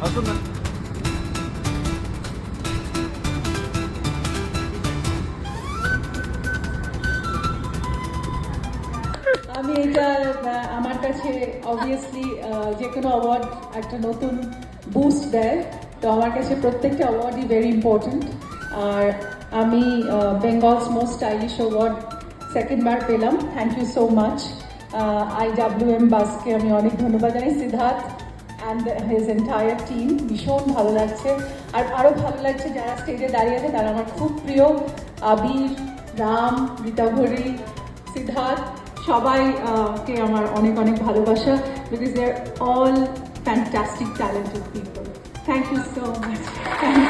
আমি এটা আমার কাছে অবভিয়াসলি যে কোনো অ্যাওয়ার্ড একটা নতুন বুস্ট দেয়। তো আমার কাছে প্রত্যেকটা অ্যাওয়ার্ডই ভেরি ইম্পর্ট্যান্ট আর আমি Bengal's most stylish award second বার পেলাম। Thank you so much I W M বাসকে আমি অনেক ধন্যবাদ জানাই, Siddharth. And his entire team ভীষণ ভালো লাগছে। আর আরও ভালো লাগছে যারা স্টেজে দাঁড়িয়ে আছে তারা আমার খুব প্রিয়। আবির রাম রীতাভরি সিদ্ধার্থ সবাই আহ, কে আমার অনেক অনেক ভালোবাসা। Because they are all fantastic talented people thank you so much thank you thank